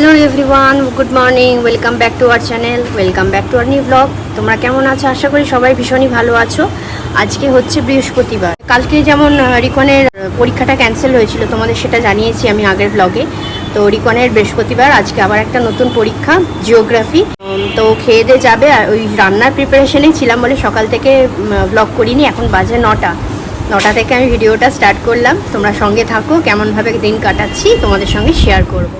Hello everyone good morning welcome back to our channel welcome back to our new blog তোমরা কেমন আছো? আশা করি সবাই ভীষণই ভালো আছো। আজকে হচ্ছে বৃহস্পতিবার। কালকে যেমন রিকনের পরীক্ষাটা ক্যান্সেল হয়েছিল, তোমাদের সেটা জানিয়েছি আমি আগের ব্লগে তো রিকনের বৃহস্পতিবার, আজকে আবার একটা নতুন পরীক্ষা জিওগ্রাফি তো খেয়ে দিয়ে যাবে, আর ওই রান্নার প্রিপারেশনেই ছিলাম বলে সকাল থেকে ব্লগ করিনি, এখন বাজে নটা। নটা থেকে আমি ভিডিওটা স্টার্ট করলাম। তোমরা সঙ্গে থাকো, কেমনভাবে দিন কাটাচ্ছি, তোমাদের সঙ্গে শেয়ার করব।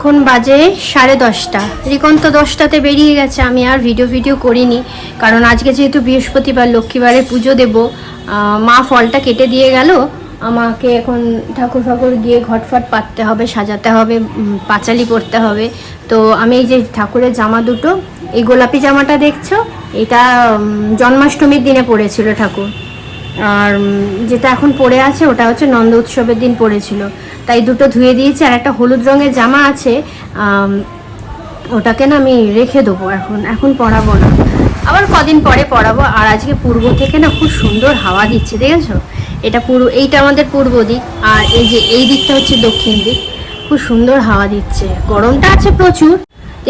এখন বাজে সাড়ে দশটা। রিকন তো দশটাতে বেরিয়ে গেছে, আমি আর ভিডিও ভিডিও করিনি। কারণ আজকে যেহেতু বৃহস্পতিবার, লক্ষ্মীবারে পুজো দেব মা ফলটা কেটে দিয়ে গেল। আমাকে এখন ঠাকুর ফাকুর গিয়ে ঘটফট পাততে হবে, সাজাতে হবে পাঁচালি পরতে হবে। তো আমি এই যে ঠাকুরের জামা দুটো, এই গোলাপি জামাটা দেখছ? এটা জন্মাষ্টমীর দিনে পড়েছিল ঠাকুর। আর যেটা এখন পড়ে আছে, ওটা হচ্ছে নন্দ উৎসবের দিন পড়েছিল। তাই দুটো ধুয়ে দিয়েছি, আর একটা হলুদ রঙের জামা আছে ওটাকে না আমি রেখে দেবো এখন এখন পরাবো না। আবার কদিন পরে পরাবো, আর আজকে পূর্ব থেকে না খুব সুন্দর হাওয়া দিচ্ছে, দেখেছ? এটা পূর্ব এইটা আমাদের পূর্ব দিক, আর এই যে এই দিকটা হচ্ছে দক্ষিণ দিক। খুব সুন্দর হাওয়া দিচ্ছে, গরমটা আছে প্রচুর।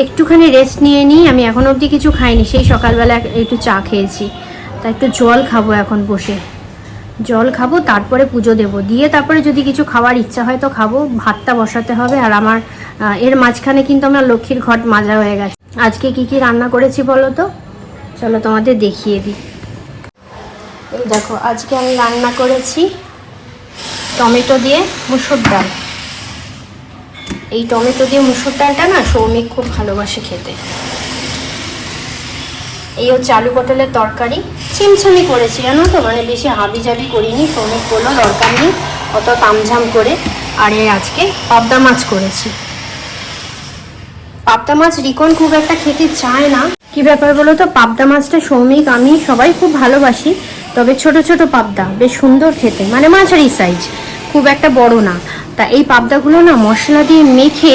একটুখানি রেস্ট নিয়ে নিই, আমি এখন অবধি কিছু খাইনি, সেই সকালবেলা একটু চা খেয়েছি। তা একটু জল খাব এখন বসে। জল খাব, তারপরে পুজো দেব। দিয়ে তারপরে যদি কিছু খাওয়ার ইচ্ছা হয় তো খাব, ভাতটা বসাতে হবে। আর আমার এর মাঝখানে কিন্তু আমার লক্ষ্মীর ঘট মাজা হয়ে গেছে। আজকে কি কি রান্না করেছি বলো তো? চলো তোমাদের দেখিয়ে দিই। এই দেখো, আজকে আমি রান্না করেছি টমেটো দিয়ে মুসুর ডাল। এই টমেটো দিয়ে মুসুর ডালটা না সৌমিক খুব ভালোবাসে খেতে। এই হচ্ছে আলু পটলের তরকারি। চিমচামি করেছি, জানো তো? মানে বেশি হাবি জাবি করিনি সৌমিক বলল দরকার নেই, অত তামঝাম করে। আর এই আজকে পাবদা মাছ করেছি। পাবদা মাছ রিকন খুব একটা খেতে চায় না। কি ব্যাপার বলো তো? পাবদা মাছটা সৌমিক, আমি সবাই খুব ভালোবাসি, তবে ছোট ছোট পাবদা, বেশ সুন্দর খেতে। মানে মাঝারি সাইজ খুব একটা বড় না। তা এই পাবদাগুলো না মশলা দিয়ে মেখে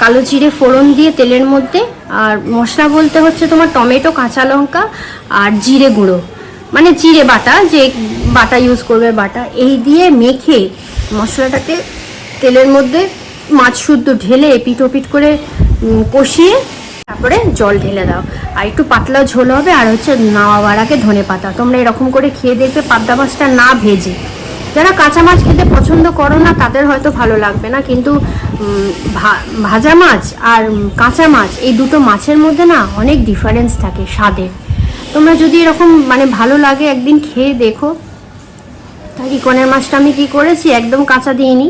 কালো জিরে ফোড়ন দিয়ে তেলের মধ্যে, আর মশলা বলতে হচ্ছে তোমার টমেটো, কাঁচা লঙ্কা, আর জিরে গুঁড়ো। মানে জিরে বাটা, যে বাটা ইউজ করবে বাটা। এই দিয়ে মেখে মশলাটাকে তেলের মধ্যে মাছ শুদ্ধ ঢেলে এপিট ওপিট করে কষিয়ে তারপরে জল ঢেলে দাও। আর একটু পাতলা ঝোল হবে, আর হচ্ছে নাওয়ার আগে ধনে পাতা তোমরা এরকম করে খেয়ে দেখবে, পাবদা মাছটা না ভেজে। যারা কাঁচা মাছ খেতে পছন্দ করো না, তাদের হয়তো ভালো লাগবে না, কিন্তু ভাজা মাছ আর কাঁচা মাছ, এই দুটো মাছের মধ্যে না অনেক ডিফারেন্স থাকে স্বাদের। তোমরা যদি এরকম মানে ভালো লাগে একদিন খেয়ে দেখো। তাই ইকনের মাছটা আমি কি করেছি? একদম কাঁচা দিইনি।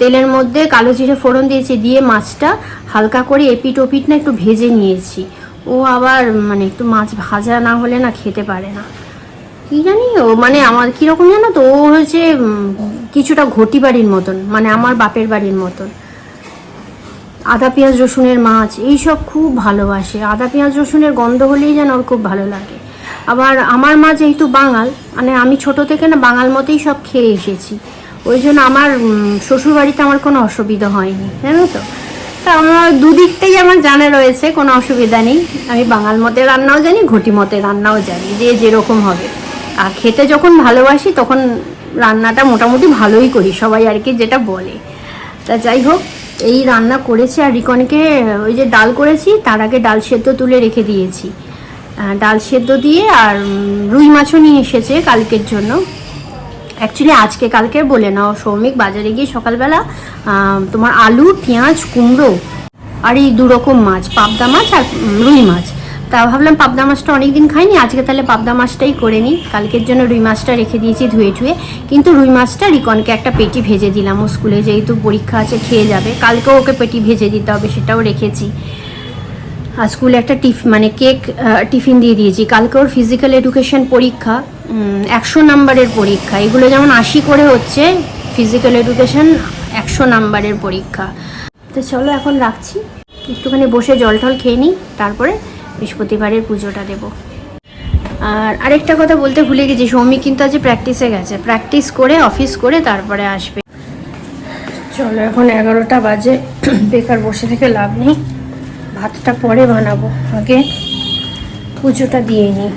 তেলের মধ্যে কালো জিরে ফোড়ন দিয়েছি, দিয়ে মাছটা হালকা করে এপিট ওপিট না একটু ভেজে নিয়েছি। ও আবার মানে একটু মাছ ভাজা না হলে না খেতে পারে না। কি জানি ও মানে আমার কীরকম জানো তো, ও হয়েছে কিছুটা ঘটি বাড়ির মতন মানে আমার বাপের বাড়ির মতন। আদা, পেঁয়াজ, রসুনের মাছ এইসব খুব ভালোবাসে। আদা, পেঁয়াজ, রসুনের গন্ধ হলেই যেন ওর খুব ভালো লাগে। আবার আমার মা যেহেতু বাঙাল মানে আমি ছোট থেকে না, বাঙাল মতেই সব খেয়ে এসেছি। ওই জন্য আমার শ্বশুরবাড়িতে আমার কোনো অসুবিধা হয়নি, জানো তো? তা আমার দুদিকটাই আমার জানা রয়েছে, কোনো অসুবিধা নেই। আমি বাঙাল মতে রান্নাও জানি, ঘটি মতে রান্নাও জানি, যে যেরকম হবে। আর খেতে যখন ভালোবাসি, তখন রান্নাটা মোটামুটি ভালোই করি, সবাই আর কি যেটা বলে। তা যাই হোক, এই রান্না করেছি আর রিকনকে, ওই যে ডাল করেছি, তার আগে ডাল সেদ্ধ তুলে রেখে দিয়েছি। ডাল সেদ্ধ দিয়ে আর রুই মাছও নিয়ে এসেছে কালকের জন্য। অ্যাকচুয়ালি আজকে কালকে বলে নাও, সৌমিক বাজারে গিয়ে সকালবেলা তোমার আলু, পেঁয়াজ, কুমড়ো আর এই দু রকম মাছ, পাবদা মাছ আর রুই মাছ। তা ভাবলাম পাবদা মাছটা অনেকদিন খাইনি, আজকে তাহলে পাবদা মাছটাই করে নিই। কালকের জন্য রুই মাছটা রেখে দিয়েছি ধুয়ে ধুয়ে কিন্তু রুই মাছটা রিকনকে একটা পেটি ভেজে দিলাম, ও স্কুলে যেহেতু পরীক্ষা আছে, খেয়ে যাবে। কালকেও ওকে পেটি ভেজে দিতে হবে, সেটাও রেখেছি। আর স্কুলে একটা টিফ মানে কেক টিফিন দিয়ে দিয়েছি। কালকে ওর ফিজিক্যাল এডুকেশন পরীক্ষা একশো নাম্বারের পরীক্ষা। এগুলো যেমন আশি করে হচ্ছে ফিজিক্যাল এডুকেশন একশো নাম্বারের পরীক্ষা। তো চলো এখন রাখছি। একটুখানি বসে জল টল খেয়ে নিই, তারপরে বৃহস্পতিবারের পুজোটা দেব। আর আরেকটা কথা বলতে ভুলে গেছি সৌমিক কিন্তু আজ প্র্যাকটিসে গেছে। প্র্যাকটিস করে অফিস করে, তারপরে আসবে। চলো, এখন এগারোটা বাজে। বেকার বসে থেকে লাভ নেই। ভাতটা পরে বানাবো। আগে পুজোটা দিয়ে নিই।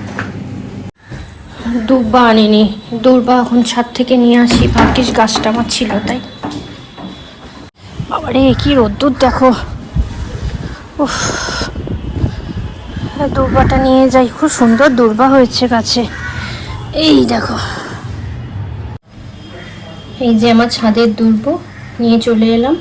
দুব্বা আনিনি। দুর্বা এখন ছাদ থেকে নিয়ে আসি। ভাগ্যিস গাছটা আমার ছিল, তাই। বাবারে, কি রোদ্দুর দেখো। উফ। দুর্বাটা নিয়ে যাই। খুব সুন্দর দুর্বা হয়েছে গাছে। এই দেখো। এই যে আমার ছাদের দুর্ব, নিয়ে চলে এলাম।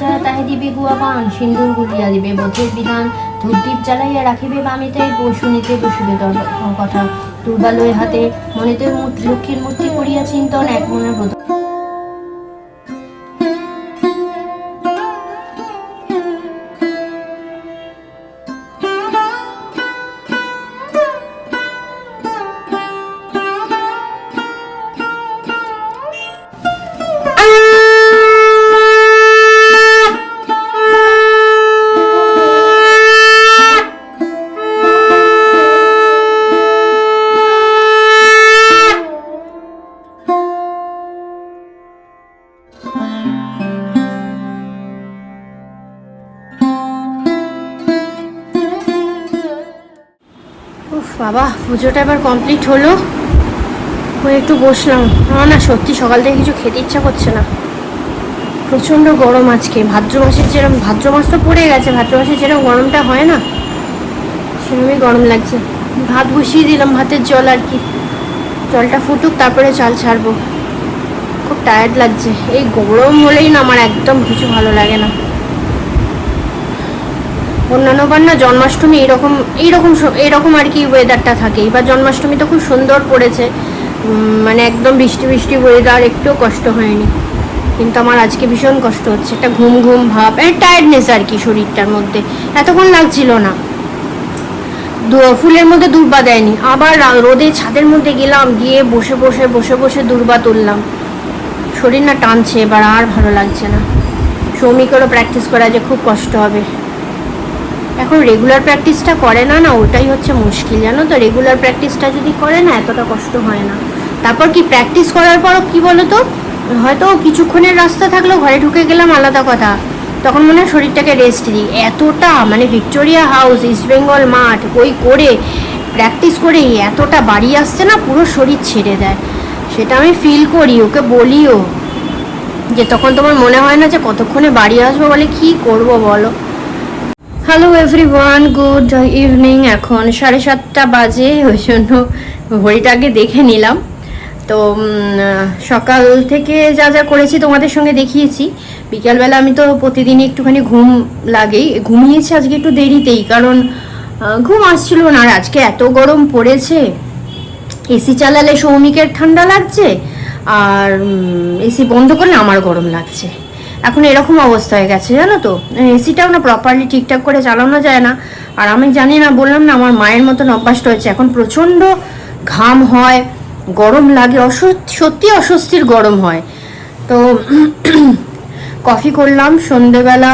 সাজা তাহে দিবে গুয়াবান সিন্দুর গুলিয়া দিবে বধের বিধান, ধূপদীপ জ্বালাইয়া রাখিবে বামিতে শুনিতে বসিবে কথা। দুর্বালয়ের হাতে মনেতে লক্ষ্মীর মূর্তি করিয়া চিন্তন এক মনের বোধ বাবা, পুজোটা এবার কমপ্লিট হলো। হয়ে একটু বসলাম। না না, সত্যি সকাল থেকে কিছু খেতে ইচ্ছা করছে না। প্রচণ্ড গরম আজকে। ভাদ্র মাসের যেরকম ভাদ্র মাস তো পড়ে গেছে, ভাদ্র মাসে যেরকম গরমটা হয় না সেরকমই গরম লাগছে। ভাত বসিয়ে দিলাম, ভাতের জল আর কি। জলটা ফুটুক, তারপরে চাল ছাড়বো। খুব টায়ার্ড লাগছে। এই গরম হলেই না আমার একদম কিছু ভালো লাগে না। অন্যান্য বার না জন্মাষ্টমী এইরকম এইরকম এইরকম আর কি ওয়েদারটা থাকে। এবার জন্মাষ্টমী তো খুব সুন্দর পড়েছে। মানে একদম বৃষ্টি বৃষ্টি ওয়েদার একটুও কষ্ট হয়নি। কিন্তু আমার আজকে ভীষণ কষ্ট হচ্ছে। একটা ঘুম ঘুম ভাব টায়ার্ডনেস আর কি শরীরটার মধ্যে। এতক্ষণ লাগছিল না। ফুলের মধ্যে দুর্বা দেয়নি। আবার রোদে ছাদের মধ্যে গেলাম, গিয়ে বসে বসে বসে বসে দুর্বা তুললাম। শরীর না টানছে, এবার আর ভালো লাগছে না। শ্রমিকেরও প্র্যাকটিস করা যে খুব কষ্ট হবে। এখন রেগুলার প্র্যাকটিসটা করে না না, ওটাই হচ্ছে মুশকিল, জানো তো? রেগুলার প্র্যাকটিসটা যদি করে না, এতটা কষ্ট হয় না। তারপর কি প্র্যাকটিস করার পরও কি বলো তো হয়তো কিছুক্ষণের রাস্তা থাকলেও ঘরে ঢুকে গেলাম, আলাদা কথা। তখন মনে হয় শরীরটাকে রেস্ট দিই। এতটা মানে ভিক্টোরিয়া হাউস, ইস্ট বেঙ্গল মাঠ, ওই করে প্র্যাকটিস করে এতটা বাড়ি আসছে না, পুরো শরীর ছেড়ে দেয়। সেটা আমি ফিল করি, ওকে বলিও। যে তখন তোমার মনে হয় না যে কতক্ষণে বাড়ি আসব বলে কি করব বলো? হ্যালো এভরিওয়ান গুড ইভিনিং এখন সাড়ে সাতটা বাজে, ওই জন্য ঘড়িটা আগে দেখে নিলাম। তো সকাল থেকে যা যা করেছি তোমাদের সঙ্গে দেখিয়েছি। বিকালবেলা আমি তো প্রতিদিনই একটুখানি ঘুম লাগেই। ঘুমিয়েছি আজকে একটু দেরিতেই, কারণ ঘুম আসছিল না। আর আজকে এত গরম পড়েছে। এসি চালালে সৌমিকের ঠান্ডা লাগছে। আর এসি বন্ধ করলে আমার গরম লাগছে। এখন এরকম অবস্থা হয়ে গেছে, জানো তো? এসিটাও না প্রপারলি ঠিকঠাক করে চালানো যায় না। আর আমি জানি না, বললাম না, আমার মায়ের মতন অভ্যাসটা হয়েছে। এখন প্রচণ্ড ঘাম হয়, গরম লাগে সত্যি অস্বস্তির গরম হয়। তো কফি করলাম, সন্ধেবেলা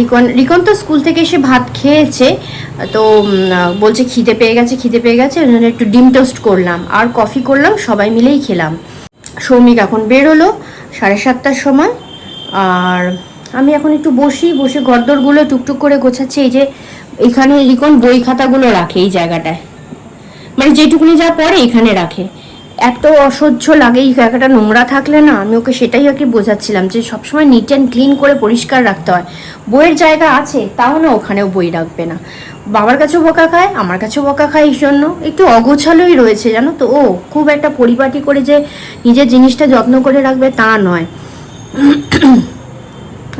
রিকন রিকন তো স্কুল থেকে এসে ভাত খেয়েছে, তো বলছে খিদে পেয়ে গেছে, খিদে পেয়ে গেছে, ওই একটু ডিম টোস্ট করলাম। আর কফি করলাম, সবাই মিলেই খেলাম। সৌমিক এখন বেরোলো, সাড়ে সাতটার সময়। আর আমি এখন একটু বসি, বসে গদ্দরগুলো টুকটুক করে গোছাচ্ছি। এই যে এখানে রিকন বই খাতাগুলো রাখে এই জায়গাটায়। মানে যেটুকুনি যা পড়ে এখানে রাখে। এত অসহ্য লাগে এই জায়গাটা, নোংরা থাকলে না, আমি ওকে সেটাই আর কি বোঝাচ্ছিলাম যে সবসময় নিট অ্যান্ড ক্লিন করে পরিষ্কার রাখতে হয়। বইয়ের জায়গা আছে, তাও না ওখানেও বই রাখবে না। বাবার কাছেও বকা খায়, আমার কাছেও বকা খায় এই জন্য। একটু অগোছালোই রয়েছে, জানো তো? ও, খুব একটা পরিপাটি করে যে নিজের জিনিসটা যত্ন করে রাখবে তা নয়।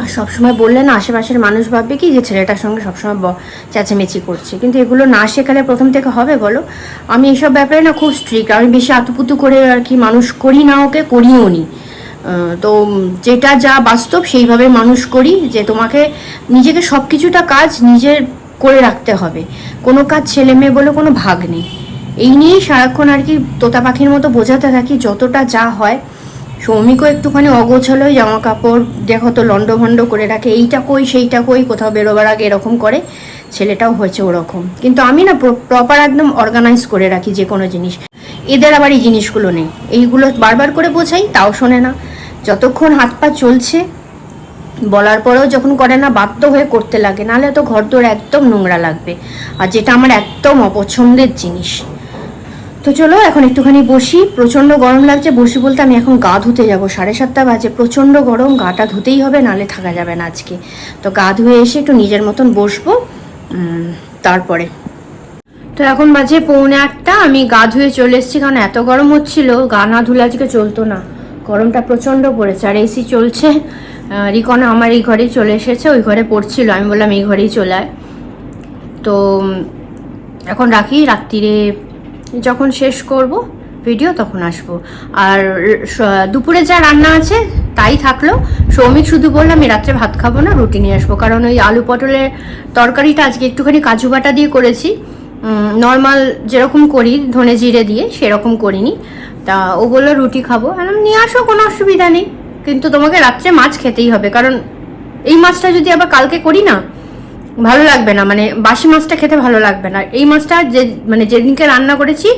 আর সবসময় বললে না, আশেপাশের মানুষ ভাববে কি যে ছেলেটার সঙ্গে সবসময় চেঁচামেচি করছে। কিন্তু এগুলো না শেখালে প্রথম থেকে হবে বলো? আমি এইসব ব্যাপারে না খুব স্ট্রিক্ট আমি বেশি আতুপুতু করে আর কি মানুষ করি না, ওকে করিও নি। তো যেটা যা বাস্তব সেইভাবে মানুষ করি যে তোমাকে, নিজেকে সব কিছুটা কাজ নিজের করে রাখতে হবে। কোনো কাজ ছেলে মেয়ে বলে কোনো ভাগ নেই। এই নিয়েই সারাক্ষণ আর কি তোতা পাখির মতো বোঝাতে থাকি, যতটা যা হয়। সৌমিকও একটুখানি অগোছালো জামা কাপড় দেখো তো লন্ডভন্ড করে রাখে, এইটা কই, সেইটা কই, কোথাও বেরোবার আগে এরকম করে, ছেলেটাও হয়েছে ওরকম। কিন্তু আমি না প্রপার একদম অর্গানাইজ করে রাখি যে কোনো জিনিস। এদের আবার এই জিনিসগুলো নেই। এইগুলো বারবার করে বোঝাই, তাও শোনে না। যতক্ষণ হাত পা চলছে, বলার পরেও যখন করে না, বাধ্য হয়ে করতে লাগে। নাহলে তো ঘর দোর একদম নোংরা লাগবে। আর যেটা আমার একদম অপছন্দের জিনিস। তো চলো, এখন একটুখানি বসি। প্রচণ্ড গরম লাগছে, বসি বলতে আমি এখন গা ধুতে যাব। সাড়ে সাতটা বাজে, প্রচণ্ড গরম, গাটা ধুতেই হবে নালে থাকা যাবে না আজকে। তো গা ধুয়ে এসে একটু নিজের মতন বসবো তারপরে। তো এখন বাজে পৌনে আটটা, আমি গা ধুয়ে চলে এসেছি, কারণ এত গরম হচ্ছিল, গা না ধুলে আজকে চলতো না। গরমটা প্রচণ্ড পড়েছে, আর এসি চলছে। রিকন আমার এই ঘরেই চলে এসেছে, ওই ঘরে পড়ছিল, আমি বললাম এই ঘরেই চলে আয়। তো এখন রাখি, রাত্রিরে যখন শেষ করব ভিডিও তখন আসব। আর দুপুরে যা রান্না আছে, তাই থাকল। সৌমিক শুধু বললাম আমি রাত্রে ভাত খাব না, রুটি নিয়ে আসব। কারণ ওই আলু পটলের তরকারিটা আজকে একটুখানি কাজু বাটা দিয়ে করেছি। নর্মাল যেরকম করি, ধনে জিরে দিয়ে, সেরকম করিনি। তা ও বলল, রুটি খাব। আমি নিয়ে আসো, কোনো অসুবিধা নেই। কিন্তু তোমাকে রাত্রে মাছ খেতেই হবে, কারণ এই মাছটা যদি আবার কালকে করি না ভালো লাগবে না মানে বাসি মাছটা খেতে ভালো লাগবে না। এই মাছটা যে মানে যেদিনকে রান্না করেছি,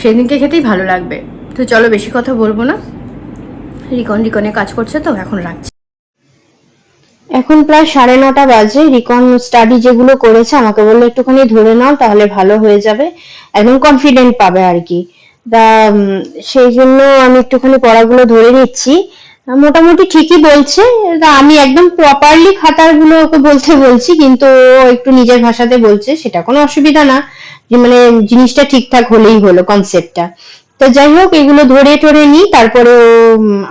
সেদিনকে খেতেই ভালো লাগবে। তো চলো বেশি কথা বলব না। রিকন রিকনে কাজ করছে তো, এখন রাখছি। এখন প্রায় সাড়ে নটা বাজে। রিকন স্টাডি যেগুলো করেছে, আমাকে বলল একটুখানি ধরে নাও, তাহলে ভালো হয়ে যাবে। একদম কনফিডেন্ট পাবে আর কি। সেই জন্য আমি একটুখানি পড়াগুলো ধরে নিচ্ছি। মোটামুটি ঠিকই বলছে। আমি একদম প্রপারলি খাতারগুলো ওকে বলতে বলছি, কিন্তু ও একটু নিজের ভাষাতে বলছে, সেটা কোনো অসুবিধা না। যে মানে জিনিসটা ঠিকঠাক হলেই হলো কনসেপ্টটা তো যাই হোক, এগুলো ধরে টরে নিই, তারপরে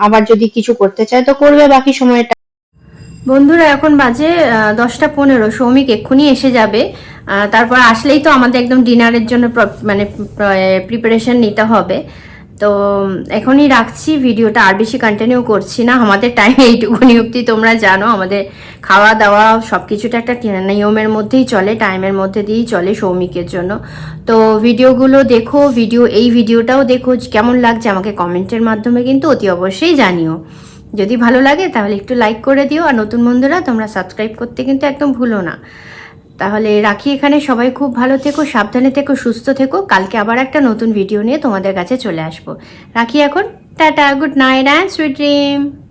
আবার যদি কিছু করতে চায় তো করবে, বাকি সময়টা। বন্ধুরা, এখন বাজে দশটা পনেরো, সৌমিক এক্ষুনি এসে যাবে। তারপর আসলেই তো আমাদের একদম ডিনারের জন্য মানে প্রিপারেশন নিতে হবে। তো এখনই রাখছি, ভিডিওটা আর বেশি কন্টিনিউ করছি না। আমাদের টাইম এইটুকুনি অবধি তোমরা জানো, আমাদের খাওয়া দাওয়া সব কিছুটা একটা নিয়মের মধ্যেই চলে টাইমের মধ্যে দিয়েই চলে সৌমিকের জন্য। তো, ভিডিওগুলো দেখো, ভিডিও, এই ভিডিওটাও দেখো কেমন লাগছে আমাকে কমেন্টের মাধ্যমে কিন্তু অতি অবশ্যই জানিও। যদি ভালো লাগে তাহলে একটু লাইক করে দিও, আর নতুন বন্ধুরা তোমরা সাবস্ক্রাইব করতে কিন্তু একদম ভুলো না। তাহলে রাখি এখানে, সবাই খুব ভালো থেকো, সাবধানে থেকো, সুস্থ থেকো। কালকে আবার একটা নতুন ভিডিও নিয়ে তোমাদের কাছে চলে আসব। রাখি এখন, tata good night and sweet dream